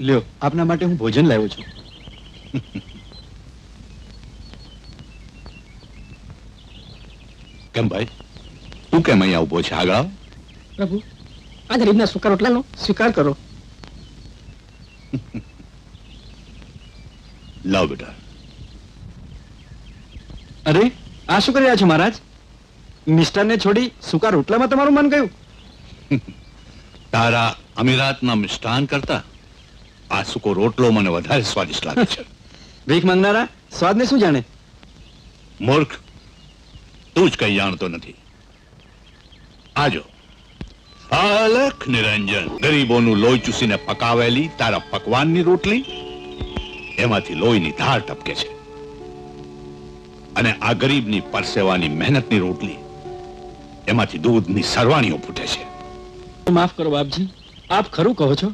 લ્યો આપના માટે હું ભોજન લાવ્યો છું. કેમ ભાઈ? તું કેમ અહીંયા ઊભો છે? આગળ આવ. પ્રભુ આ ગરીબના સુકા રોટલાનો સ્વીકાર કરો. લાવ બેટા. અરે આ શું કરી રહ્યા છો મહારાજ? મિસ્ટરને છોડી સુકાર રોટલામાં તમારું મન ગયું? તારા અમીરાતના મિષ્ટાન કરતા આ સૂકો રોટલો મને વધારે સ્વાદિષ્ટ લાગે છે. ભીખ માંગનારા સ્વાદને શું જાણે? મૂર્ખ તું જ કઈ જાણતો નથી. આજો. પાલક નિરંજન ગરીબોનું લોહી ચૂસીને પકાવેલી તારા પકવાનની રોટલી? એમાંથી લોહીની ધાર ટપકે છે. અને આ ગરીબની પરસેવાની મહેનતની રોટલી એમાંથી દૂધની સરવાણીઓ ફૂટે છે. માફ કરો બાપજી આપ ખરું કહો છો?